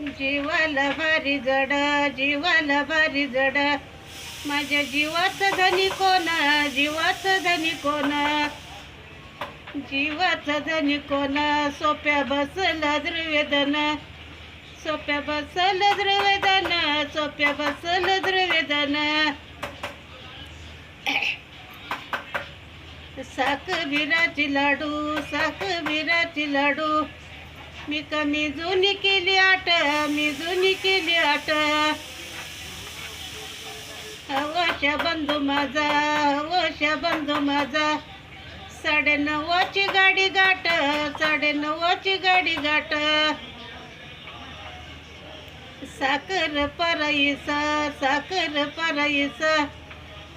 जीवाला भारी जड जीवाला भारी जड. माझ्या जीवाचं धनी कोण जीवाचं धनी कोण? जीवाचं धनी कोण? सोप्या बसल द्रवेदन. सोप्या बसल द्रवेदन सोप्या बसल द्रवेदन. साख विराची लाडू साख विराची लाडू. मी कमी जुनी केली आट मी जुनी केली आट वश बंधू माझा वश बंधू माझा. साडेनऊची गाडी गाठ साडेनऊची गाडी गाठ. साखर पराईसा साखर पराईसा.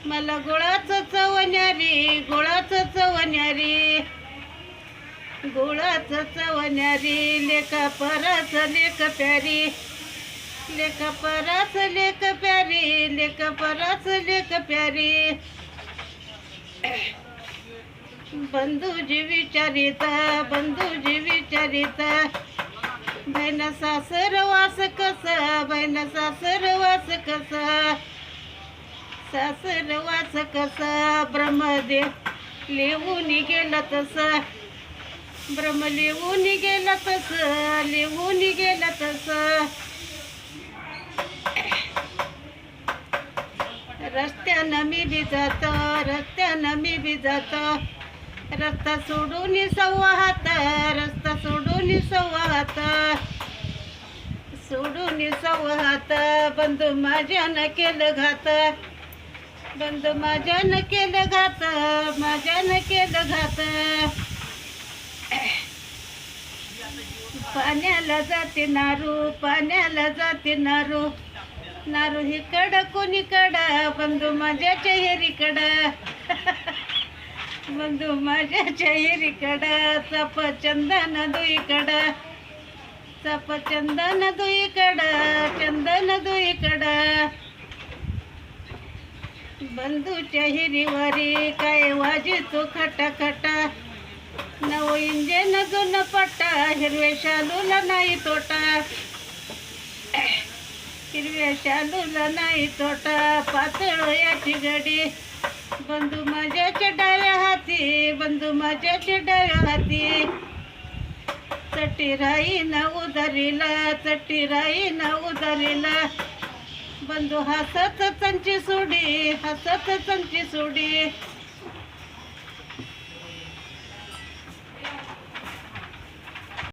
मला गुळाचं चवण्यारी गुळाचं चवण्यारी गुळाचं चवण्यारी लेख परस लेख प्यारी. लेख परस लेख प्यारी लेख परस लेख प्यारी. बंधूजी विचारिता बंधूजी विचारिता. बहिण सासर वास कस बहिण सासर वास कस. सासर वास कस ब्रह्मदेव लिहून गेला तसा. ब्रह्म लिहून गेला तसं लिहून गेला तसं. रस्त्यानं मी बी रस्त्यानं मी बी रस्ता सोडून सव्वा हात रस्ता सोडून सव्वा हात. सोडून सव्वा हात बंधू माझ्यानं केलं घात. बंधू माझ्यानं केलं घात माझ्यानं केलं घात. पाण्याला जाते नारू पाण्याला जाते नारू. नारू हिकड कोणीकड बंधू माझ्या चेहरीकड. बंधू माझ्या चेहरीकड चप चंदन दुईकड. चप चंदन दुईकड चंदन दुईकड. बंधूच्या हिरीवारी काय वाजितो खटा खटा पट्टा हिरवे शालूला नाही तोटा. हिरव्या शालूला नाही तोटा. पातळ याची गडी बंधू माझ्याच्या डाव्या हाती बंधू माझ्याच्या डाव्या हाती. चटी राई ना उदारीला चटी राई ना उदारीला बंधू हसत त्यांची सोडी हसत त्यांची सोडी.